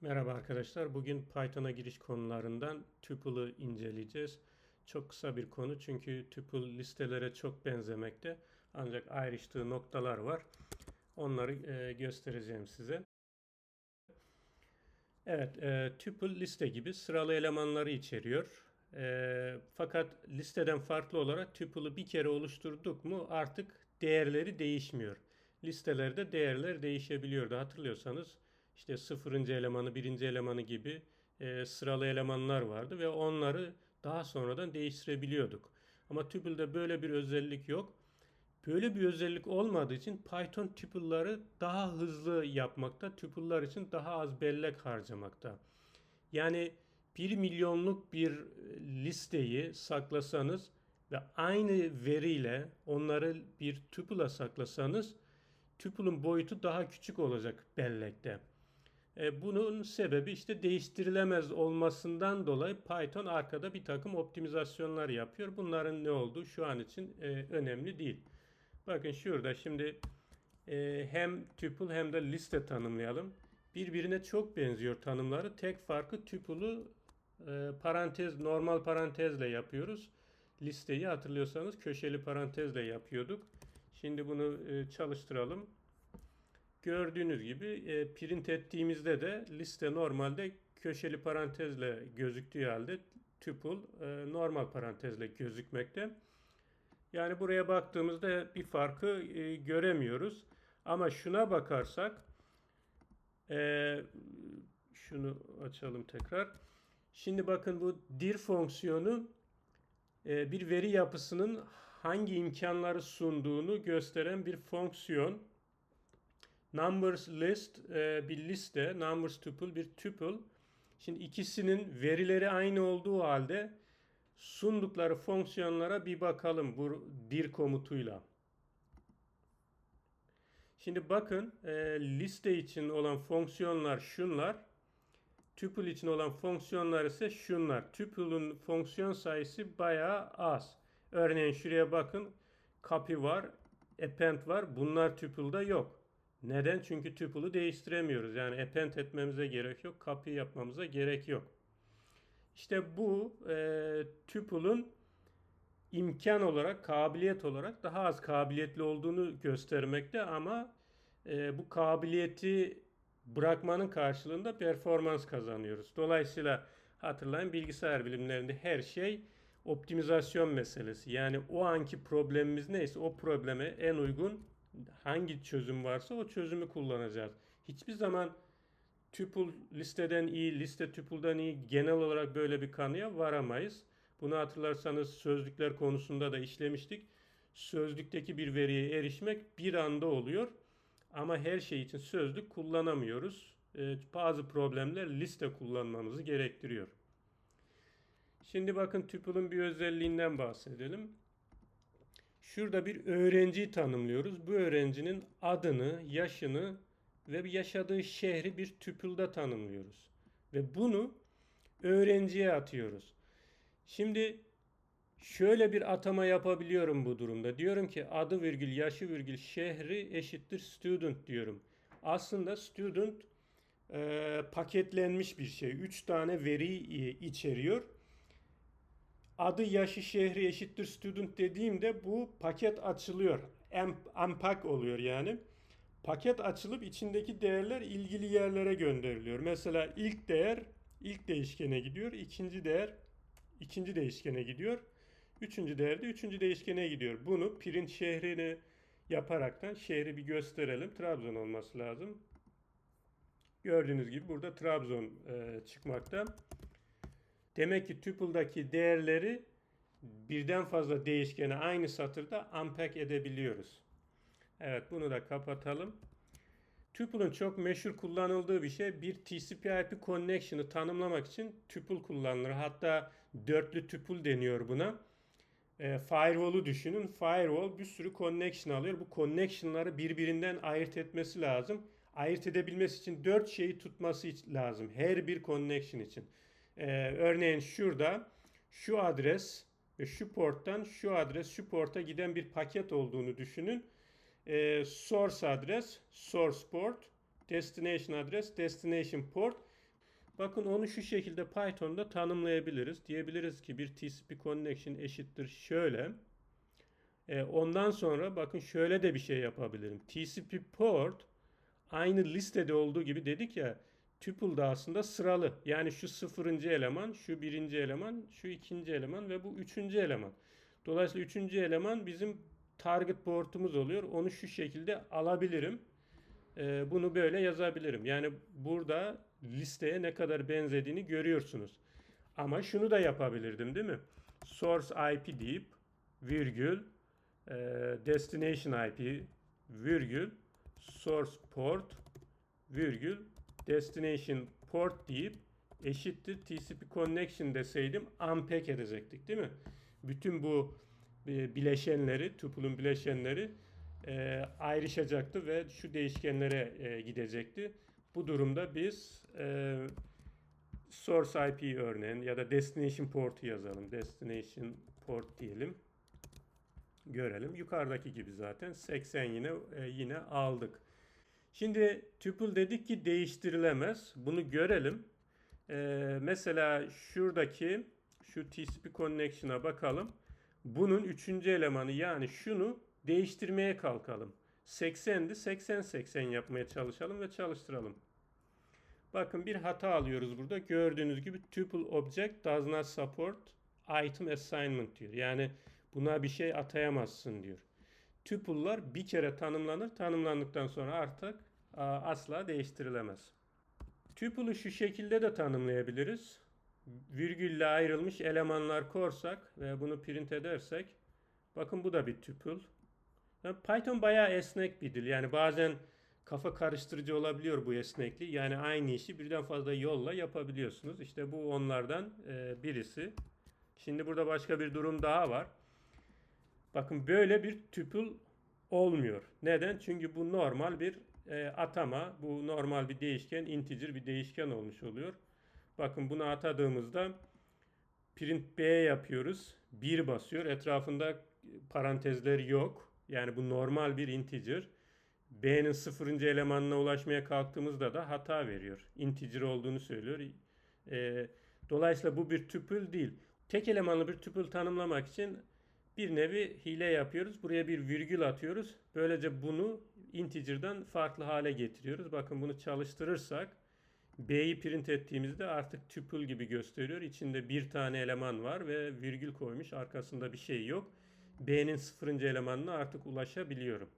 Merhaba arkadaşlar. Bugün Python'a giriş konularından tuple'ı inceleyeceğiz. Çok kısa bir konu çünkü tuple listelere çok benzemekte. Ancak ayrıştığı noktalar var. Onları e, göstereceğim size. Evet, e, tuple liste gibi sıralı elemanları içeriyor. E, fakat listeden farklı olarak tuple'ı bir kere oluşturduk mu artık değerleri değişmiyor. Listelerde değerler değişebiliyordu. Hatırlıyorsanız işte sıfırıncı elemanı, birinci elemanı gibi e, sıralı elemanlar vardı ve onları daha sonradan değiştirebiliyorduk. Ama tuple'da böyle bir özellik yok. Böyle bir özellik olmadığı için Python tuple'ları daha hızlı yapmakta, tuple'lar için daha az bellek harcamakta. Yani 1 milyonluk bir listeyi saklasanız ve aynı veriyle onları bir tuple'a saklasanız tuple'ın boyutu daha küçük olacak bellekte. E, bunun sebebi işte değiştirilemez olmasından dolayı Python arkada bir takım optimizasyonlar yapıyor. Bunların ne olduğu şu an için e, önemli değil. Bakın şurada şimdi e, hem tuple hem de liste tanımlayalım. Birbirine çok benziyor tanımları. Tek farkı tuple'u parantez normal parantezle yapıyoruz. Listeyi hatırlıyorsanız köşeli parantezle yapıyorduk. Şimdi bunu çalıştıralım. Gördüğünüz gibi e, print ettiğimizde de liste normalde köşeli parantezle gözüktüğü halde tuple e, normal parantezle gözükmekte. Yani buraya baktığımızda bir farkı e, göremiyoruz. Ama şuna bakarsak şunu açalım tekrar. Şimdi bakın bu dir fonksiyonu bir veri yapısının hangi imkanları sunduğunu gösteren bir fonksiyon. Numbers list e, bir liste, numbers tuple bir tuple. Şimdi ikisinin verileri aynı olduğu halde sundukları fonksiyonlara bir bakalım bu dir komutuyla. Şimdi bakın e, liste için olan fonksiyonlar şunlar. Tuple için olan fonksiyonlar ise şunlar. Tuple'un fonksiyon sayısı bayağı az. Örneğin şuraya bakın. Copy var, append var. Bunlar tuple'da yok. Neden? Çünkü tuple'u değiştiremiyoruz. Yani append etmemize gerek yok. Copy yapmamıza gerek yok. İşte bu e, tuple'un imkan olarak, kabiliyet olarak daha az kabiliyetli olduğunu göstermekte ama e, bu kabiliyeti bırakmanın karşılığında performans kazanıyoruz. Dolayısıyla hatırlayın bilgisayar bilimlerinde her şey optimizasyon meselesi. Yani o anki problemimiz neyse o probleme en uygun hangi çözüm varsa o çözümü kullanacağız. Hiçbir zaman tuple listeden iyi, liste tuple'dan iyi genel olarak böyle bir kanıya varamayız. Bunu hatırlarsanız sözlükler konusunda da işlemiştik. Sözlükteki bir veriye erişmek bir anda oluyor. Ama her şey için sözlük kullanamıyoruz. Ee, bazı problemler liste kullanmamızı gerektiriyor. Şimdi bakın tuple'ın bir özelliğinden bahsedelim. Şurada bir öğrenciyi tanımlıyoruz. Bu öğrencinin adını, yaşını ve yaşadığı şehri bir tüpülde tanımlıyoruz. Ve bunu öğrenciye atıyoruz. Şimdi şöyle bir atama yapabiliyorum bu durumda. Diyorum ki adı virgül yaşı virgül şehri eşittir student diyorum. Aslında student e, paketlenmiş bir şey. Üç tane veri içeriyor adı yaşı şehri eşittir student dediğimde bu paket açılıyor. Unpack oluyor yani. Paket açılıp içindeki değerler ilgili yerlere gönderiliyor. Mesela ilk değer ilk değişkene gidiyor. ikinci değer ikinci değişkene gidiyor. Üçüncü değer de üçüncü değişkene gidiyor. Bunu print şehrini yaparaktan şehri bir gösterelim. Trabzon olması lazım. Gördüğünüz gibi burada Trabzon e, çıkmakta. Demek ki tuple'daki değerleri birden fazla değişkeni aynı satırda unpack edebiliyoruz. Evet bunu da kapatalım. Tuple'ın çok meşhur kullanıldığı bir şey bir TCP/IP connection'ı tanımlamak için tuple kullanılır. Hatta dörtlü tuple deniyor buna. E, firewall'u düşünün. Firewall bir sürü connection alıyor. Bu connection'ları birbirinden ayırt etmesi lazım. Ayırt edebilmesi için dört şeyi tutması lazım. Her bir connection için. Ee, örneğin şurada şu adres ve şu porttan şu adres şu porta giden bir paket olduğunu düşünün. Ee, source adres, source port, destination adres, destination port. Bakın onu şu şekilde Python'da tanımlayabiliriz. Diyebiliriz ki bir TCP connection eşittir şöyle. E, ondan sonra bakın şöyle de bir şey yapabilirim. TCP port aynı listede olduğu gibi dedik ya tuple da aslında sıralı. Yani şu sıfırıncı eleman, şu birinci eleman, şu ikinci eleman ve bu üçüncü eleman. Dolayısıyla üçüncü eleman bizim target portumuz oluyor. Onu şu şekilde alabilirim. Ee, bunu böyle yazabilirim. Yani burada listeye ne kadar benzediğini görüyorsunuz. Ama şunu da yapabilirdim değil mi? Source IP deyip virgül e, destination IP virgül source port virgül destination port deyip eşittir TCP connection deseydim unpack edecektik değil mi? Bütün bu e, bileşenleri, tuple'un bileşenleri e, ayrışacaktı ve şu değişkenlere e, gidecekti. Bu durumda biz e, source IP örneğin ya da destination port'u yazalım. Destination port diyelim. Görelim. Yukarıdaki gibi zaten 80 yine e, yine aldık. Şimdi tuple dedik ki değiştirilemez. Bunu görelim. E, mesela şuradaki şu TCP connection'a bakalım. Bunun üçüncü elemanı yani şunu değiştirmeye kalkalım. 80'di 80 80 yapmaya çalışalım ve çalıştıralım. Bakın bir hata alıyoruz burada. Gördüğünüz gibi tuple object does not support item assignment diyor. Yani buna bir şey atayamazsın diyor. Tuple'lar bir kere tanımlanır. Tanımlandıktan sonra artık a, asla değiştirilemez. Tuple'ı şu şekilde de tanımlayabiliriz. Virgülle ayrılmış elemanlar korsak ve bunu print edersek bakın bu da bir tuple. Python bayağı esnek bir dil. Yani bazen kafa karıştırıcı olabiliyor bu esnekliği. Yani aynı işi birden fazla yolla yapabiliyorsunuz. İşte bu onlardan e, birisi. Şimdi burada başka bir durum daha var. Bakın böyle bir tuple olmuyor. Neden? Çünkü bu normal bir e, atama. Bu normal bir değişken, integer bir değişken olmuş oluyor. Bakın bunu atadığımızda print b yapıyoruz. 1 basıyor. Etrafında parantezler yok. Yani bu normal bir integer. B'nin sıfırıncı elemanına ulaşmaya kalktığımızda da hata veriyor. Integer olduğunu söylüyor. E, dolayısıyla bu bir tuple değil. Tek elemanlı bir tuple tanımlamak için bir nevi hile yapıyoruz. Buraya bir virgül atıyoruz. Böylece bunu integer'dan farklı hale getiriyoruz. Bakın bunu çalıştırırsak B'yi print ettiğimizde artık tuple gibi gösteriyor. İçinde bir tane eleman var ve virgül koymuş. Arkasında bir şey yok. B'nin sıfırıncı elemanına artık ulaşabiliyorum.